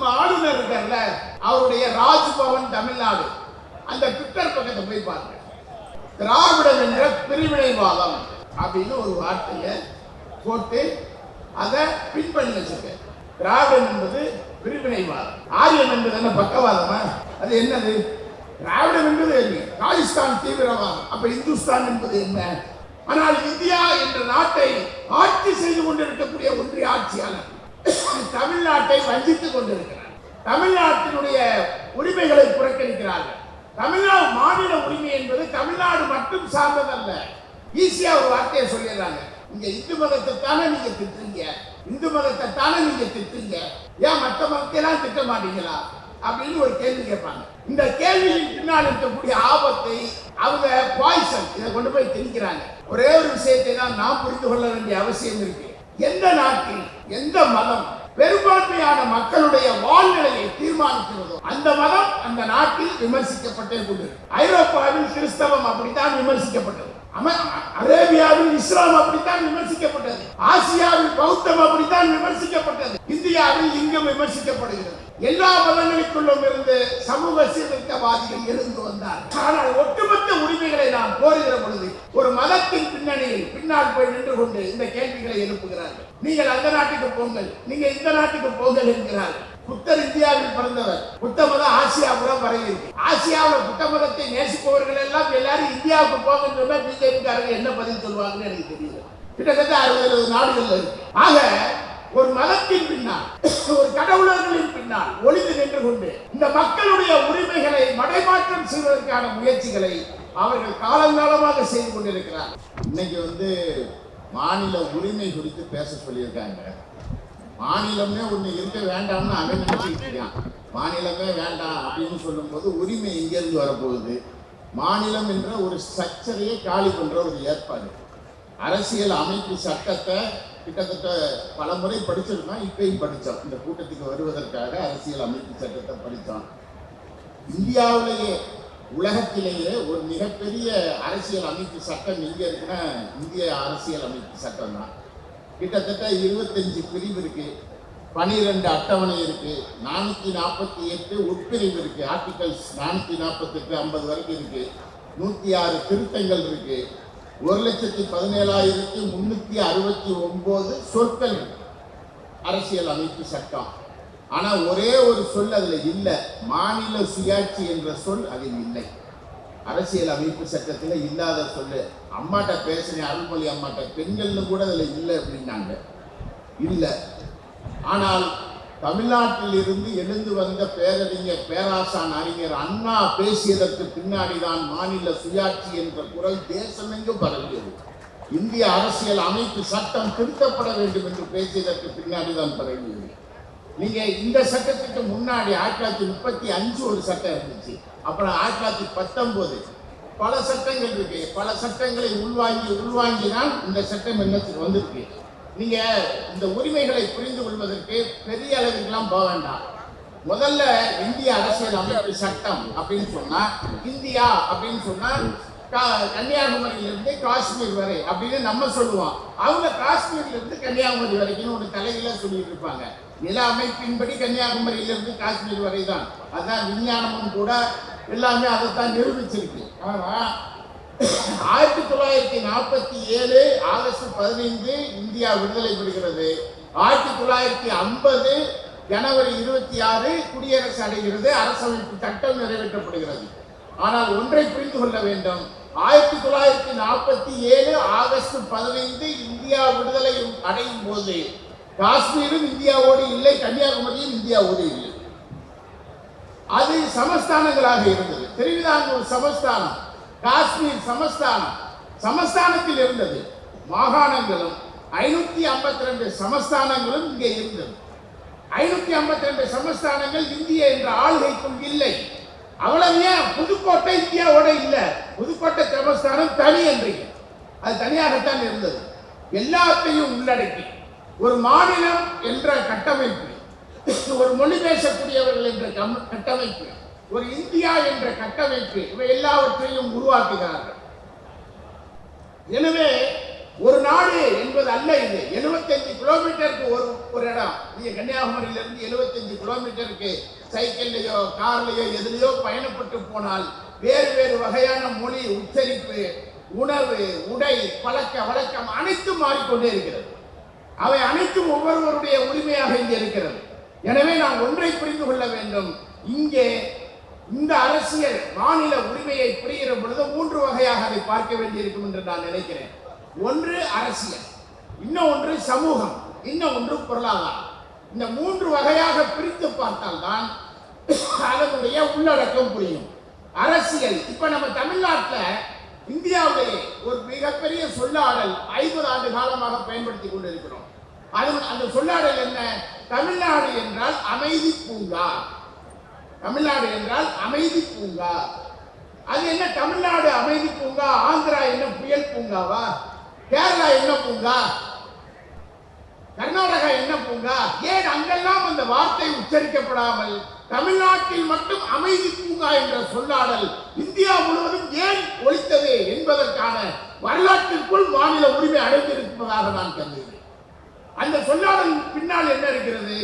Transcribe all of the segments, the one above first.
நம்ம ஆளுநர் இருக்கார்ல அவருடைய ராஜ்பவன் தமிழ்நாடு. அந்த ட்விட்டர் பக்கத்தை போய் பாருங்க. திராவிடம் என்ற பிரிவினைவாதம் அப்படின்னு ஒரு வார்த்தையை போட்டு அதை பின் பண்ணி வச்சிருக்கேன் திராவிடம் என்பது பிரிவினைவாதம். ஆரியம் என்பது என்ன பக்கவாதமா? அது என்னது? திராவிடம் என்பது என்ன? ராஜஸ்தான் தீவிரவாதம். அப்ப இந்துஸ்தான் என்பது என்ன? ஆனால் இந்தியா என்ற நாட்டை ஆட்சி செய்து கொண்டிருக்கக்கூடிய ஒன்றிய ஆட்சியாளர். தமிழ்நாட்டை வஞ்சித்துக் கொண்டிருக்கிறார். தமிழ்நாட்டினுடைய உரிமைகளை புறக்கணிக்கிறார்கள். தமிழ்நாடு மாநில உரிமை என்பது தமிழ்நாடு மட்டும் சார்ந்ததல்ல. ஈஸியா ஒரு வார்த்தையை சொல்லிடுறாங்க. இங்க இந்து மதத்தை தானே நீங்க திட்டுறீங்க? இந்து மதத்தை தானே நீங்க திட்டுறீங்க? ஏன் மற்ற மதத்தை எல்லாம் திட்ட மாட்டீங்களா? அப்படின்னு ஒரு கேள்வி கேட்பாங்க. இந்த கேள்வியின் பின்னால் இருக்கக்கூடிய ஆபத்தை அவங்க பாய்சன் இதை கொண்டு போய் திணிக்கிறாங்க. ஒரே ஒரு விஷயத்தை தான் நாம் புரிந்து கொள்ள வேண்டிய அவசியம் இருக்கு. எந்த நாட்டில் எந்த மதம் பெரும்பான்மையான மக்களுடைய வாழ்நிலையை தீர்மானிக்கிறதோ. அந்த மதம் அந்த நாட்டில் விமர்சிக்கப்பட்டே கொண்டு ஐரோப்பாவில் கிறிஸ்தவம் அப்படித்தான் விமர்சிக்கப்பட்டது. அம- அரேபியாவில் இஸ்லாம் அப்படித்தான் விமர்சிக்கப்பட்டது. ஆசியாவில் பௌத்தம் அப்படித்தான் விமர்சிக்கப்பட்டது. இந்தியாவில் இங்கும் விமர்சிக்கப்படுகிறது. எல்லா மதங்களுக்குள்ளும் இருந்து சமூக சீர்திருத்தவாதிகள் இருந்து வந்தார். ஆனால் ஒட்டுமொத்த உரிமைகளை நாம் கோருகிற பொழுது ஒரு மதத்தின் பின்னணியில் பின்னால் போய் நின்று கொண்டு இந்த கேள்விகளை எழுப்புகிறார்கள். நீங்கள் அந்த நாட்டுக்கு போங்கள் நீங்க இந்த நாட்டுக்கு போங்கள் என்கிறார். புத்தர் இந்தியாவில் பிறந்தவர் புத்த மதம் ஆசியா புறம் வரை ஆசியாவில் புத்த மதத்தை நேசிப்பவர்கள் எல்லாம் எல்லாரும் இந்தியாவுக்கு போகின்ற சொன்னா பிஜேபி என்ன பதில் சொல்லுவாங்கன்னு எனக்கு தெரியல. கிட்டத்தட்ட அறுபது அறுபது நாடுகள் இருக்கு. ஆக ஒரு மதத்தின் பின்னால் ஒரு கடவுளர்களின் பின்னால் ஒளிந்து நின்று கொண்டு இந்த மக்களுடைய உரிமைகளை மடைமாற்றம் செய்வதற்கான முயற்சிகளை அவர்கள் காலங்காலமாக செய்து கொண்டிருக்கிறார். இன்னைக்கு வந்து மாநில உரிமை குறித்து பேச சொல்லியிருக்காங்க. மாநிலமே ஒண்ணு இருக்க வேண்டாம்னு அவன் நினைச்சிட்டு இருக்கான். மாநிலமே வேண்டாம் அப்படின்னு சொல்லும்போது உரிமை எங்கிருந்து வரப்போகுது? மாநிலம் என்ற ஒரு ஸ்ட்ரக்சரையே காலி பண்ற ஒரு ஏற்பாடு. அரசியல் அமைப்பு சட்டத்தை கிட்டத்தட்ட பல முறை படிச்சிருக்கோம் இப்பயும் படித்தோம் இந்த கூட்டத்துக்கு வருவதற்காக அரசியல் அமைப்பு சட்டத்தை படித்தோம். இந்தியாவிலேயே உலகத்திலேயே ஒரு மிகப்பெரிய அரசியல் அமைப்பு சட்டம் எங்கே இருக்குன்னா இந்திய அரசியல் அமைப்பு சட்டம் தான். கிட்டத்தட்ட இருபத்தஞ்சு பிரிவு இருக்கு. பனிரெண்டு அட்டவணை இருக்கு. நானூற்றி நாற்பத்தி எட்டு உட்பிரிவு இருக்கு. ஆர்டிகல்ஸ் நானூற்றி நாற்பத்தெட்டு ஐம்பது வரைக்கும் இருக்கு. நூற்றி ஆறு திருத்தங்கள் இருக்குது ஒரு லட்சத்தி பதினேழாயிரத்தி முன்னூத்தி அறுபத்தி ஒன்பது சொற்கள் அரசியல் அமைப்பு சட்டம். ஆனா ஒரே ஒரு சொல் அதுல இல்லை. மாநில சுயாட்சி என்ற சொல் அதில் இல்லை. அரசியல் அமைப்பு சட்டத்தில் இல்லாத சொல்லு அம்மாட்ட பேசினேன் அருள்மொழி அம்மாட்ட பெண்கள்னு கூட அதில் இல்லை அப்படின்னாங்க. இல்லை. ஆனால் தமிழ்நாட்டில் இருந்து எழுந்து வந்த பேரறிஞர் பேராசான் அறிஞர் அண்ணா பேசியதற்கு பின்னாடிதான் மாநில சுயாட்சி என்ற குரல் தேசமெங்கும் பரவியது. இந்திய அரசியல் அமைப்பு சட்டம் திருத்தப்பட வேண்டும் என்று பேசியதற்கு பின்னாடிதான் பரவியது. நீங்க இந்த சட்டத்துக்கு முன்னாடி ஆயிரத்தி தொள்ளாயிரத்தி முப்பத்தி அஞ்சு ஒரு சட்டம் இருந்துச்சு. அப்புறம் ஆயிரத்தி தொள்ளாயிரத்தி பத்தொன்பது. பல சட்டங்கள் இருக்கு. பல சட்டங்களை உள்வாங்கி உள்வாங்கி தான் இந்த சட்டம் என்னத்துக்கு வந்திருக்கு? நீங்க இந்த உரிமைகளை புரிந்து கொள்வதற்கு பெரிய அளவுக்குலாம் போக வேண்டாம். முதல்ல இந்திய அரசியல் அமைப்பு சட்டம் அப்படின்னு சொன்னா இந்தியா அப்படின்னு சொன்னா கா- கன்னியாகுமரியிலிருந்து காஷ்மீர் வரை அப்படின்னு நம்ம சொல்லுவோம். அவங்க காஷ்மீர்லேருந்து கன்னியாகுமரி வரைக்கும் ஒரு தலையில சொல்லிட்டு இருப்பாங்க. நில அமைப்பின்படி கன்னியாகுமரியிலிருந்து காஷ்மீர் வரை தான் அதான் விஞ்ஞானமும் கூட எல்லாமே அதைத்தான் நிரூபிச்சிருக்கு. ஆனால் ஆயிரத்தி தொள்ளாயிரத்தி நாற்பத்தி ஏழு ஆகஸ்ட் பதினைந்து இந்தியா விடுதலை பெறுகிறது ஆயிரத்தி தொள்ளாயிரத்தி ஐம்பது ஜனவரி இருபத்தி ஆறு குடியரசு அடைகிறது. அரசமைப்பு சட்டம் நிறைவேற்றப்படுகிறது. ஆனால் ஒன்றை புரிந்து கொள்ள வேண்டும். ஆயிரத்தி தொள்ளாயிரத்தி நாற்பத்தி ஏழு ஆகஸ்ட் பதினைந்து இந்தியா விடுதலை அடையும் போது காஷ்மீரும் இந்தியாவோடு இல்லை கன்னியாகுமரியும் இந்தியாவோடு இல்லை. அது சமஸ்தானங்களாக இருந்தது. திருவிதாங்கூர் சமஸ்தானம் காஷ்மீர் சமஸ்தானம். சமஸ்தானத்தில் இருந்தது. மாகாணங்களும் ஐநூத்தி ஐம்பத்தி ரெண்டு சமஸ்தானங்களும் இங்கே இருந்தது. ஐநூத்தி ஐம்பத்தி ரெண்டு சமஸ்தானங்கள் இந்திய என்ற ஆளுகைக்கும் இல்லை. அவ்வளவு ஏன் புதுக்கோட்டை இந்தியாவோட இல்லை. புதுக்கோட்டை சமஸ்தானம் தனி என்றீங்க அது தனியாகத்தான் இருந்தது. எல்லாத்தையும் உள்ளடக்கி ஒரு மாநிலம் என்ற கட்டமைப்பு ஒரு மொழி பேசக்கூடியவர்கள் என்ற கட்டமைப்பு ஒரு இந்தியா என்ற கட்டமைப்பு இவை எல்லாவற்றையும் உருவாக்குகிறார்கள் எனவே ஒரு நாடு என்பது அல்ல இது. 75 கிலோமீட்டருக்கு ஒரு ஒரு இடம். நீங்க கன்னியாகுமரியில இருந்து 75 கிலோமீட்டருக்கு சைக்கிள்லையோ கார்லையோ எதுலையோ பயணப்பட்டு போனால் வேறு வேறு வகையான மொழி உச்சரிப்பு உணவு உடை பழக்க வழக்கம் அனைத்தும் மாறிக்கொண்டே இருக்கிறது. அவை அனைத்தும் ஒவ்வொருவருடைய உரிமையாக இங்கே இருக்கிறது. எனவே நாம் ஒன்றை புரிந்து கொள்ள வேண்டும். இங்கே இந்த அரசியல் மாநில உரிமையை புரிகிற பொழுது மூன்று வகையாக அதை பார்க்க வேண்டியிருக்கும் என்று நான் நினைக்கிறேன். ஒன்று அரசியல் இன்னும் ஒன்று சமூகம் இன்னும் ஒன்று பொருளாதாரம். இந்த மூன்று வகையாக பிரித்து பார்த்தால்தான் அதனுடைய உள்ளடக்கம் புரியும். அரசியல் இப்ப நம்ம தமிழ்நாட்டில் இந்தியாவிலேயே ஒரு மிகப்பெரிய சொல்லாடல் ஐம்பது ஆண்டு காலமாக பயன்படுத்தி கொண்டிருக்கிறோம். அது அந்த சொல்லாடல் என்ன? தமிழ்நாடு என்றால் அமைதி பூங்கா. தமிழ்நாடு என்றால் அமைதி பூங்கா. அது என்ன தமிழ்நாடு அமைதி பூங்கா ஆந்திரா என்ன புயல் பூங்காவா? கேரளா என்ன பூங்கா? கர்நாடகா என்ன பூங்கா? ஏன் அங்கெல்லாம் அந்த வார்த்தை உச்சரிக்கப்படாமல் தமிழ்நாட்டில் மட்டும் அமைதி பூங்கா என்ற சொல்லாடல் இந்தியா முழுவதும் ஏன் ஒழித்தது என்பதற்கான வரலாற்றிற்குள் மாநில உரிமை அடைந்திருப்பதாக நான் கருதுகிறேன். அந்த சொல்லாடல் பின்னால் என்ன இருக்கிறது?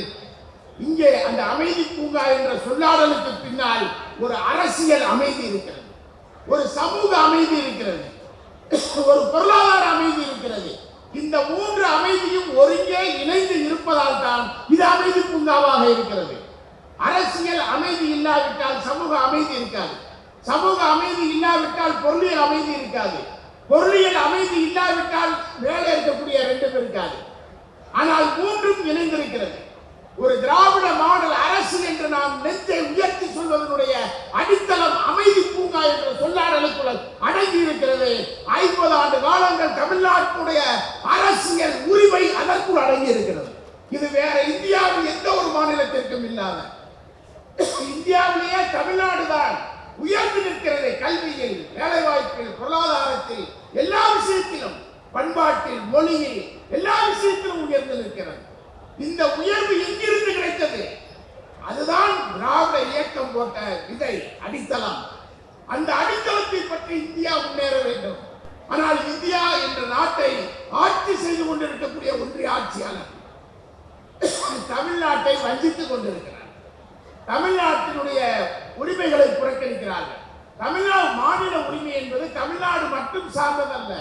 இங்கே அந்த அமைதி பூங்கா என்ற சொல்லாடலுக்கு பின்னால் ஒரு அரசியல் அமைதி இருக்கிறது. ஒரு சமூக அமைதி இருக்கிறது. ஒரு பொருளாதார அமைதி இருக்கிறது. இந்த மூன்று அமைதியும் ஒருங்கே இணைந்து இருப்பதால் தான் இது அமைதி பூங்காவாக இருக்கிறது. அரசியல் அமைதி இல்லாவிட்டால் சமூக அமைதி இருக்காது. சமூக அமைதி இல்லாவிட்டால் பொருளியல் அமைதி இருக்காது. பொருளியல் அமைதி இல்லாவிட்டால் மேலே இருக்கக்கூடிய ரெண்டும் இருக்காது. ஆனால் மூன்றும் இணைந்திருக்கிறது. ஒரு திராவிட மாடல் அரசு என்று நாம் நெஞ்சை உயர்த்தி சொல்வதனுடைய அடித்தளம் அமைதி பூங்கா என்ற சொல்லாடலுக்குள் அடங்கி இருக்கிறது ஐம்பது ஆண்டு காலங்கள் தமிழ்நாட்டுடைய அரசியல் உரிமை அதற்குள் அடங்கி இருக்கிறது இது வேற இந்தியாவில் எந்த ஒரு மாநிலத்திற்கும் இல்லாத இந்தியாவிலேயே தமிழ்நாடு தான் உயர்ந்து நிற்கிறது கல்வியில் வேலைவாய்ப்பில் பொருளாதாரத்தில் எல்லா விஷயத்திலும் பண்பாட்டில் மொழியில் எல்லா விஷயத்திலும் உயர்ந்து நிற்கிறது இந்த உயர்வு எங்கிருந்து கிடைத்தது அதுதான் திராவிட இயக்கம் போட்ட விதை அடித்தளம் அந்த அடித்தளத்தை பற்றி இந்தியா முன்னேற வேண்டும். ஆனால் இந்தியா என்ற நாட்டை ஆட்சி செய்து கொண்டிருக்கக்கூடிய ஒன்றிய ஆட்சியாளர் தமிழ்நாட்டை வஞ்சித்துக் கொண்டிருக்கிறார். தமிழ்நாட்டினுடைய உரிமைகளை புறக்கணிக்கிறார்கள். தமிழ்நாடு மாநில உரிமை என்பது தமிழ்நாடு மட்டும் சார்ந்ததல்ல.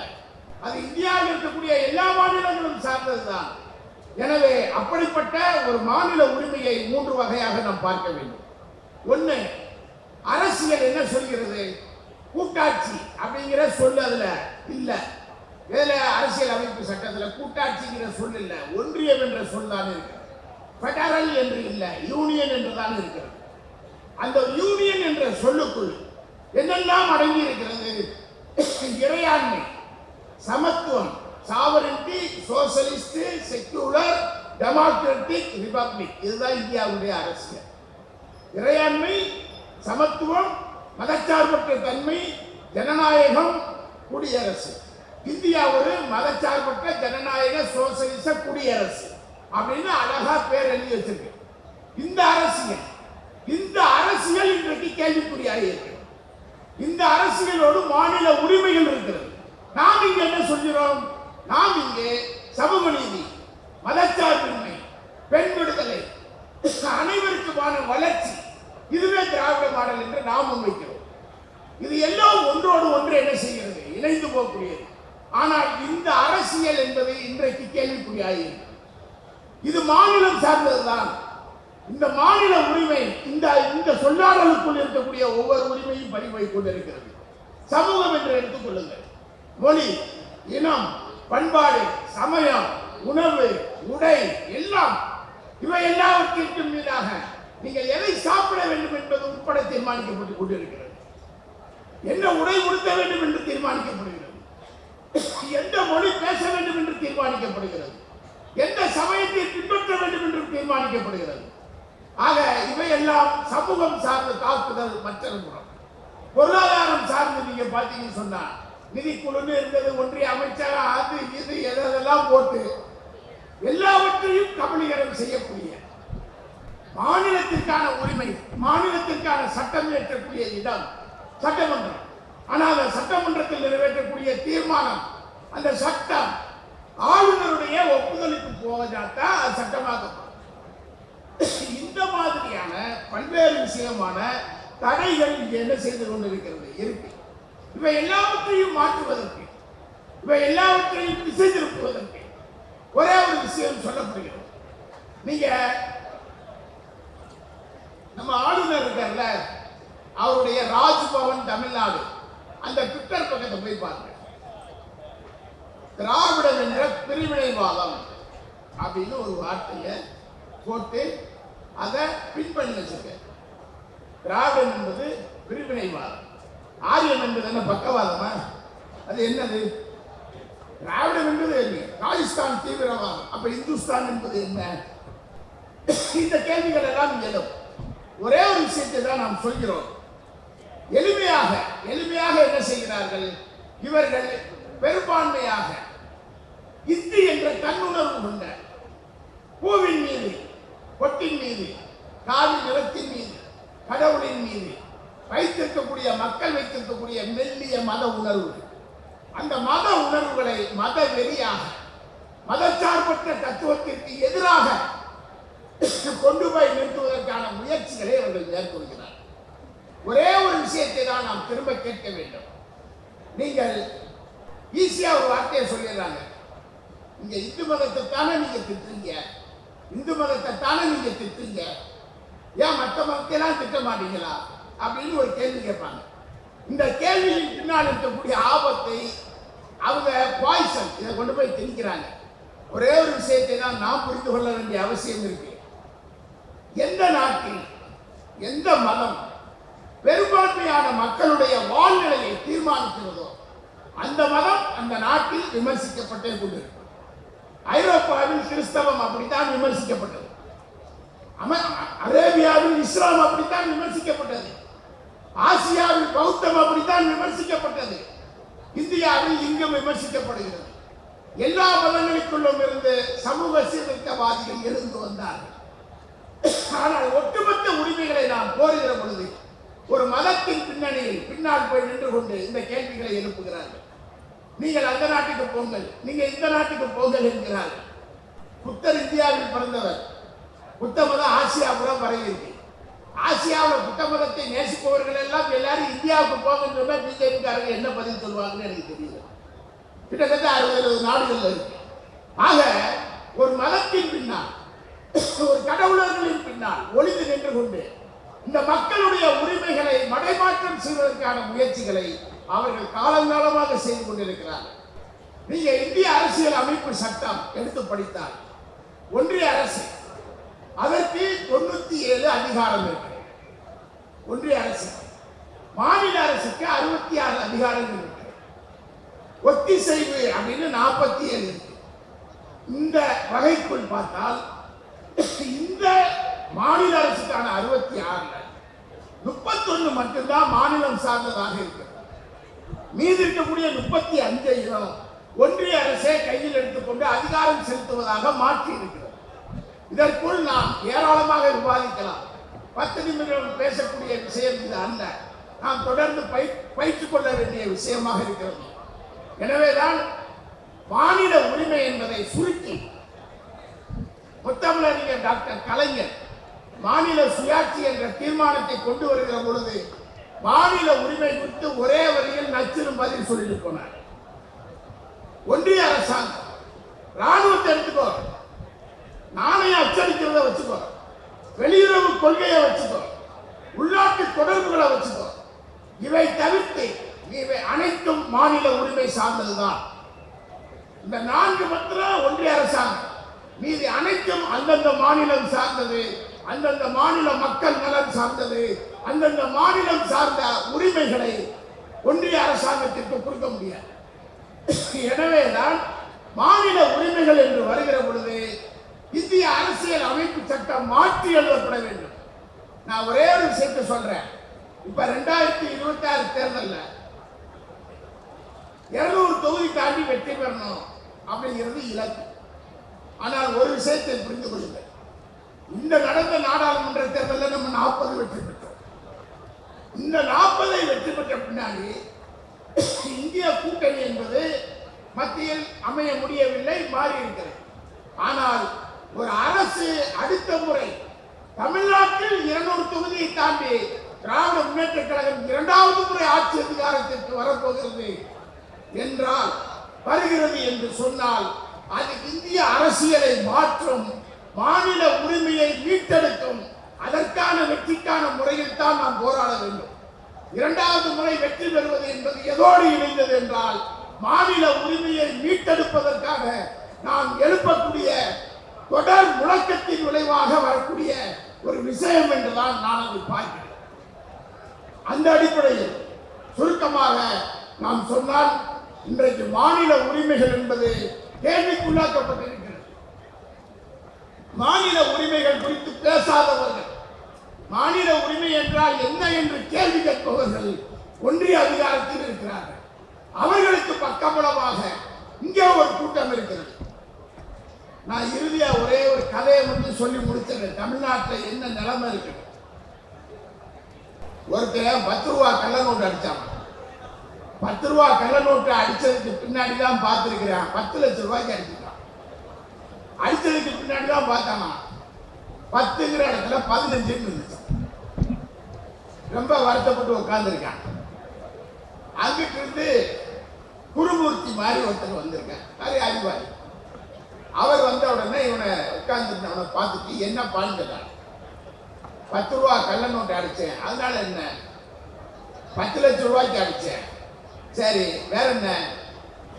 அது இந்தியாவில் இருக்கக்கூடிய எல்லா மாநிலங்களும் சார்ந்ததுதான். எனவே அப்படிப்பட்ட ஒரு மாநில உரிமையை மூன்று வகையாக நாம் பார்க்க வேண்டும். ஒன்று அரசியல் என்ன சொல்கிறது? கூட்டாட்சி அப்படிங்கிற சொல் அதுல. இல்ல. இதுல அரசியல் அமைப்பு சட்டத்துல கூட்டாட்சிங்கிற சொல் இல்ல. ஒன்றியம் என்ற சொல் தான் இருக்கிறது. ஃபெடரல் என்று இல்லை. யூனியன் என்று தான் இருக்கிறது. அந்த யூனியன் என்ற சொல்லுக்குள் என்னெல்லாம் அடங்கி இருக்கிறது? இறையாண்மை சமத்துவம் sovereignty socialist secular democratic republic இதுதான் இந்தியாவுடைய அரசியல். இறையாண்மை சமத்துவம் மதச்சார்பற்ற தன்மை ஜனநாயகம் குடியரசு. இந்தியா ஒரு மதச்சார்பற்ற ஜனநாயக சோசலிச குடியரசு. அப்படின்னு அழகா பேர் எழுதி வச்சிருக்கு இந்த அரசியல் இந்த அரசியல் இன்றைக்கு கேள்விக்குறியாக இருக்கு இந்த அரசியலோடு மாநில உரிமைகள் இருக்கிறது. நாம் இங்க என்ன சொல்கிறோம்? நாம் இங்கே சமூக நீதி மதச்சார்பின்மை பெண் விடுதலை அனைவருக்குமான வளர்ச்சி இதுவே திராவிட மாடல் என்று நாம் முன்வைக்கிறோம் இது எல்லாம் ஒன்றோடு ஒன்று என்ன செய்கிறது? இணைந்து போகக்கூடியது. ஆனால் இந்த அரசியல் என்பது இன்றைக்கு கேள்விக்குறியாகிறது இது மாநிலம் சார்ந்ததுதான். இந்த மாநில உரிமை இந்த இந்த சொல்லாடலுக்குள் இருக்கக்கூடிய ஒவ்வொரு உரிமையும் பறிபோய் கொண்டிருக்கிறது. சமூகம் என்று எடுத்துக்கொள்ளுங்கள் மொழி இனம் பண்பாடு சமயம் உணவு உடை எல்லாம் இவை எல்லாவற்றிற்கும் மீதாக நீங்கள் எதை சாப்பிட வேண்டும் என்பது உட்பட தீர்மானிக்கப்பட்டுக் கொண்டிருக்கிறது. என்ன உடை உடுத்த வேண்டும் என்று தீர்மானிக்கப்படுகிறது. எந்த மொழி பேச வேண்டும் என்று தீர்மானிக்கப்படுகிறது. எந்த சமயத்தை பின்பற்ற வேண்டும் என்று தீர்மானிக்கப்படுகிறது. ஆக இவையெல்லாம் சமூகம் சார்ந்த தாக்குதல் மற்றொரு புறம் பொருளாதாரம் சார்ந்து நீங்க பார்த்தீங்கன்னு சொன்னா நிதிக்குழுன்னு இருந்தது ஒன்றிய அமைச்சர் அது இது எதெல்லாம் போட்டு எல்லாவற்றையும் கபலீகரம் செய்யக்கூடிய மாநிலத்திற்கான உரிமை மாநிலத்திற்கான சட்டம் இயற்றக்கூடிய இடம் சட்டமன்றம். ஆனால் அந்த சட்டமன்றத்தில் நிறைவேற்றக்கூடிய தீர்மானம் அந்த சட்டம் ஆளுநருடைய ஒப்புதலுக்கு போவதாத்தான் அது சட்டமாக இந்த மாதிரியான பல்வேறு விஷயமான தடைகள் இங்கே என்ன செய்து கொண்டிருக்கிறது? இருக்கு. இவை எல்லாவற்றையும் மாற்றுவதற்கு இவை எல்லாவற்றையும் திசை திருப்புவதற்கு ஒரே ஒரு விஷயம் சொல்லப்படுகிறது. நீங்க நம்ம ஆளுநர் இருக்கார்ல அவருடைய ராஜ்பவன் தமிழ்நாடு. அந்த ட்விட்டர் பக்கத்தை போய் பாருங்க. திராவிடவின பிரிவினைவாதம் அப்படின்னு ஒரு வார்த்தையை போட்டு அதை பின் பண்ணி வச்சிருக்க திராவிடம் என்பது பிரிவினைவாதம். ஆரியம் என்பது என்ன பக்கவாதமா? அது என்னது? திராவிடம் என்பது என்ன? ராஜஸ்தான் தீவிரவாதம். அப்ப இந்துஸ்தான் என்பது என்ன? இந்த கேள்விகள் எல்லாம் எழும். ஒரே ஒரு விஷயத்தை தான் நாம் சொல்கிறோம். எளிமையாக எளிமையாக என்ன செய்கிறார்கள்? இவர்கள் பெரும்பான்மையாக இந்தி என்ற தன்னுணர்வு கொண்ட பூவின் மீது பொட்டின் மீது காவி நிலத்தின் மீது கடவுளின் மீது வைத்திருக்கக்கூடிய மக்கள் வைத்திருக்கக்கூடிய மெல்லிய மத உணர்வு. அந்த மத உணர்வுகளை மத வெறியாக மதச்சார்பற்ற தத்துவத்திற்கு எதிராக கொண்டு போய் நிறுத்துவதற்கான முயற்சிகளை அவர்கள் மேற்கொள்கிறார். ஒரே ஒரு விஷயத்தை தான் நாம் திரும்ப கேட்க வேண்டும். நீங்கள் ஈஸியாக ஒரு வார்த்தையை சொல்லிடுறாங்க. இங்க இந்து மதத்தை தானே நீங்க திட்டுறீங்க? இந்து மதத்தை தானே நீங்க திட்டுறீங்க? ஏன் மற்ற மதத்தையெல்லாம் திட்ட மாட்டீங்களா? அப்படின்னு ஒரு கேள்வி கேட்பாங்க. இந்த கேள்வியின் பின்னால் இருக்கக்கூடிய ஆபத்தை அவங்க பாய்சன் இதை கொண்டு போய் திணிக்கிறாங்க. ஒரே ஒரு விஷயத்தை தான் நாம் புரிந்து கொள்ள வேண்டிய அவசியம் இருக்கு. எந்த நாட்டில் எந்த மதம் பெரும்பான்மையான மக்களுடைய வாழ்நிலையை தீர்மானிக்கிறதோ அந்த மதம் அந்த நாட்டில் விமர்சிக்கப்பட்டே கொண்டிருக்கும். ஐரோப்பாவில் கிறிஸ்தவம் அப்படித்தான் விமர்சிக்கப்பட்டது. அம- அரேபியாவில் இஸ்லாம் அப்படித்தான் விமர்சிக்கப்பட்டது. ஆசியாவில் பௌத்தம் அப்படித்தான் விமர்சிக்கப்பட்டது. இந்தியாவில் இங்கும் விமர்சிக்கப்படுகிறது. எல்லா மதங்களுக்குள்ளும் இருந்து சமூக சீர்திருத்தவாதிகள் எழுந்து வந்தார்கள். ஆனால் ஒட்டுமொத்த உரிமைகளை நாம் கோருகிற பொழுது ஒரு மதத்தின் பின்னணியில் பின்னால் போய் நின்று கொண்டு இந்த கேள்விகளை எழுப்புகிறார்கள். நீங்கள் அந்த நாட்டுக்கு போங்கள் நீங்கள் இந்த நாட்டுக்கு போங்கள் என்கிறார்கள் புத்தர் இந்தியாவில் பிறந்தவர் புத்த மதம் ஆசியாபுரம் வரையிருக்கு பரவியிருக்கு ஆசியாவில் புத்த மதத்தை நேசிப்பவர்கள் எல்லாம் எல்லாரும் இந்தியாவுக்கு போங்கன்னு சொன்னால் பிஜேபிக்காரங்க என்ன பதில் சொல்லுவாங்கன்னு எனக்கு தெரியல. கிட்டத்தட்ட அறுபது எழுபது நாடுகள் இருக்கு. ஆக ஒரு மதத்தின் பின்னால் ஒரு கடவுளர்களின் பின்னால் ஒளிந்து நின்று கொண்டு இந்த மக்களுடைய உரிமைகளை மடைமாற்றம் செய்வதற்கான முயற்சிகளை அவர்கள் காலங்காலமாக செய்து கொண்டிருக்கிறார்கள். நீங்க இந்திய அரசியல் அமைப்பு சட்டம் எடுத்து படித்தால் ஒன்றிய அரசு அதற்கு தொண்ணூத்தி ஏழு அதிகாரம் இருக்கு. ஒன்றிய அரசு மாநில அரசுக்கு அறுபத்தி ஆறு அதிகாரங்கள் இருக்கு. ஒத்திசைவு அப்படின்னு நாற்பத்தி ஏழு இருக்கு. இந்த வகைக்குள் பார்த்தால் இந்த மாநில அரசுக்கான அறுபத்தி ஆறுல முப்பத்தொன்னு மட்டும்தான் மாநிலம் சார்ந்ததாக இருக்கிறது. மீதி இருக்கக்கூடிய முப்பத்தி அஞ்சையும் ஒன்றிய அரசே கையில் எடுத்துக்கொண்டு அதிகாரம் செலுத்துவதாக மாற்றி இருக்கிறது இதற்குள் நாம் ஏராளமாக விவாதிக்கலாம். பத்து நிமிடம் பேசக்கூடிய விஷயம் இது அல்ல. நாம் தொடர்ந்து பய பயிற்றுக் கொள்ள வேண்டிய விஷயமாக இருக்கிறது. எனவேதான் மாநில உரிமை என்பதை சுருக்கி முத்தமிழறிஞர் டாக்டர் கலைஞர் மாநில சுயாட்சி என்ற தீர்மானத்தை கொண்டு வருகிற பொழுது மாநில உரிமை குறித்து ஒரே வரியில் நச்சிலும் பதில் சொல்லிட்டு போனார். ஒன்றிய அரசாங்கம் ராணுவத்தை எடுத்துக்கோ. நாணயம் அச்சடிக்கிறத வச்சுக்கோ. வெளியுறவு கொள்கையை வச்சுக்கோ. உள்நாட்டு தொடர்புகளை வச்சுக்கோ. இவை தவிர்த்து இவை அனைத்தும் மாநில உரிமை சார்ந்ததுதான். இந்த நான்கு மாத்திரம் ஒன்றிய அரசாங்கம். மீதி அனைத்தும் அந்தந்த மாநிலம் சார்ந்தது அந்தந்த மாநில மக்கள் நலன் சார்ந்தது அந்தந்த மாநிலம் சார்ந்த உரிமைகளை ஒன்றிய அரசாங்கத்திற்கு கொடுக்க முடியாது. எனவேதான் மாநில உரிமைகள் என்று வருகிற பொழுது இந்திய அரசியல் அமைப்பு சட்டம் மாற்றி எழுதப்பட வேண்டும். நான் ஒரே ஒரு விஷயத்தை சொல்றேன். இப்ப ரெண்டாயிரத்தி இருபத்தி ஆறு தேர்தலில் இருநூறு தொகுதி தாண்டி வெற்றி பெறணும் அப்படிங்கிறது இலக்கு. ஆனால் ஒரு விஷயத்தை புரிந்து கொள்ளுங்கள். இந்த நடந்த நாடாளுமன்ற தேர்தலில் நம்ம நாற்பது வெற்றி பெற்றோம். இந்த நாற்பதை வெற்றி பெற்ற பின்னாடி இந்திய கூட்டணி என்பது மத்தியில் அமைய முடியவில்லை மாறி இருக்கிறது. ஆனால் ஒரு அரசு அடுத்த முறை தமிழ்நாட்டில் இருநூறு தொகுதியை தாண்டி திராவிட முன்னேற்ற கழகம் இரண்டாவது முறை ஆட்சி அதிகாரத்திற்கு வரப்போகிறது என்றால் வருகிறது என்று சொன்னால் அது இந்திய அரசியலை மாற்றும் மாநில உரிமையை மீட்டெடுக்கும் அதற்கான வெற்றிக்கான முறையில் தான் நாம் போராட வேண்டும். இரண்டாவது முறை வெற்றி பெறுவது என்பது எதோடு இணைந்தது என்றால் மாநில உரிமையை மீட்டெடுப்பதற்காக நாம் எழுப்பக்கூடிய தொடர் முழக்கத்தின் விளைவாக வரக்கூடிய ஒரு விஷயம் என்றுதான் நான் அதை பார்க்கிறேன். அந்த அடிப்படையில் சுருக்கமாக நாம் சொன்னால் இன்றைக்கு மாநில உரிமைகள் என்பது கேள்விக்குள்ளாக்கப்பட்டிருக்கிறது மாநில உரிமைகள் குறித்து பேசாதவர்கள். மாநில உரிமை என்றால் என்ன என்று கேள்வி கேட்பவர்கள் ஒன்றிய அதிகாரத்தில் இருக்கிறார்கள். அவர்களுக்கு பக்கபலமாக இங்கே ஒரு கூட்டம் இருக்கிறது. நான் இறுதியா ஒரே ஒரு கதையை மட்டும் சொல்லி முடிச்சிடுறேன். தமிழ்நாட்டில் என்ன நிலைமை இருக்குது? ஒருத்தர் பத்து ரூபா கள்ள நோட்டு பத்து ரூபா கள்ள நோட்டு அடிச்சதுக்கு பின்னாடி தான் பார்த்துருக்கிறான். பத்து லட்சம் ரூபாய்க்கு அடிச்சிருக்கான் அடிச்சதுக்கு பின்னாடி தான் பார்த்தானா? பத்துங்கிற இடத்துல பதினஞ்சுன்னு இருந்துச்சு ரொம்ப வருத்தப்பட்டு உட்கார்ந்துருக்கான். அங்கிட்டு இருந்து குருமூர்த்தி மாதிரி ஒருத்தர் வந்திருக்கார். நிறைய அறிவாளி. அவர் வந்த உடனே இவனை உட்கார்ந்துருந்தவனை பார்த்துட்டு என்ன பான்னு பத்து ரூபா கள்ள நோட்டு அடிச்சேன். அதனால என்ன? பத்து லட்சம் ரூபாய்க்கு அடிச்சேன். சரி வேற என்ன?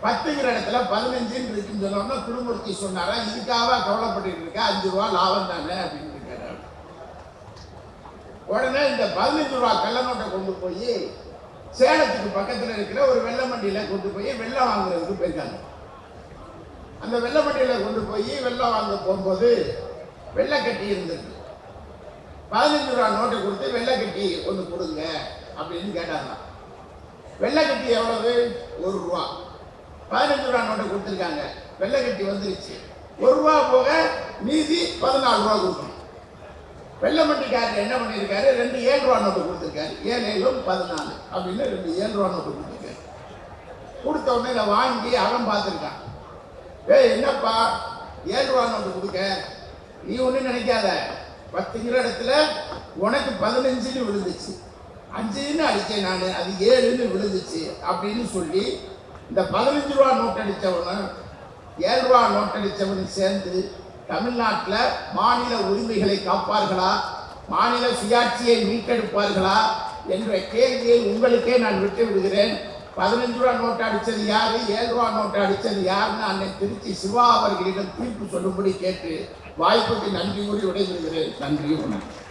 பத்துங்கிற இடத்துல பதினஞ்சுன்னு இருக்குன்னு சொன்னோம்னா திருமூர்த்தி சொன்னாரா? இதுக்காக கவலைப்பட்டு இருக்கா? அஞ்சு ரூபா லாபம் தானே அப்படின்னு இருக்காரு உடனே இந்த பதினஞ்சு ரூபா கள்ள நோட்டை கொண்டு போய் சேலத்துக்கு பக்கத்தில் இருக்கிற ஒரு வெள்ளை மண்டியில் கொண்டு போய் வெள்ளம் வாங்குறதுக்கு போயிருக்காங்க. அந்த வெள்ளை மண்டியில் கொண்டு போய் வெள்ளம் வாங்க போகும்போது வெள்ளை கட்டி இருந்திருக்கு பதினஞ்சு ரூபா நோட்டை கொடுத்து வெள்ளை கட்டி ஒன்று கொடுங்க அப்படின்னு கேட்டாங்க வெள்ளைக்கட்டி எவ்வளவு? ஒரு ரூபா. பதினஞ்சு ரூபா நோட்டை கொடுத்துருக்காங்க. வெள்ளைக்கட்டி வந்துருச்சு. ஒரு ரூபா போக மீதி பதினாலு ரூபா கொடுக்கணும். வெள்ளமட்டிக்காரர் என்ன பண்ணியிருக்காரு? ரெண்டு ஏழு ரூபா நோட்டு கொடுத்துருக்காரு. ஏழு ஏழும் பதினாலு. அப்படின்னு ரெண்டு ஏழு ரூபா நோட்டு கொடுத்துருக்காரு. கொடுத்த உடனே இதை வாங்கி அவன் பார்த்துருக்கான். ஏய் என்னப்பா? ஏழு ரூபா நோட்டு கொடுக்க. நீ ஒன்றும் நினைக்காத. பத்துங்கிற இடத்துல உனக்கு பதினஞ்சுன்னு விழுந்துச்சு. அஞ்சுன்னு அடித்தேன் நான் அது ஏழுன்னு விழுந்துச்சு அப்படின்னு சொல்லி இந்த பதினஞ்சு ரூபா நோட் அடித்தவனும் ஏழு ரூபா நோட் அடித்தவனும் சேர்ந்து தமிழ்நாட்டில் மாநில உரிமைகளை காப்பார்களா? மாநில சுயாட்சியை மீட்டெடுப்பார்களா? என்ற கேள்வியை உங்களுக்கே நான் விட்டு விடுகிறேன். பதினஞ்சு ரூபா நோட்டு அடித்தது யாரு? ஏழு ரூபா நோட்டு அடித்தது யாருன்னு அன்னை திருச்சி சிவா அவர்களிடம் தீர்ப்பு சொல்லும்படி கேட்டு வாய்ப்புக்கு நன்றி கூறி விடைபெறுகிறேன். நன்றி வணக்கம்.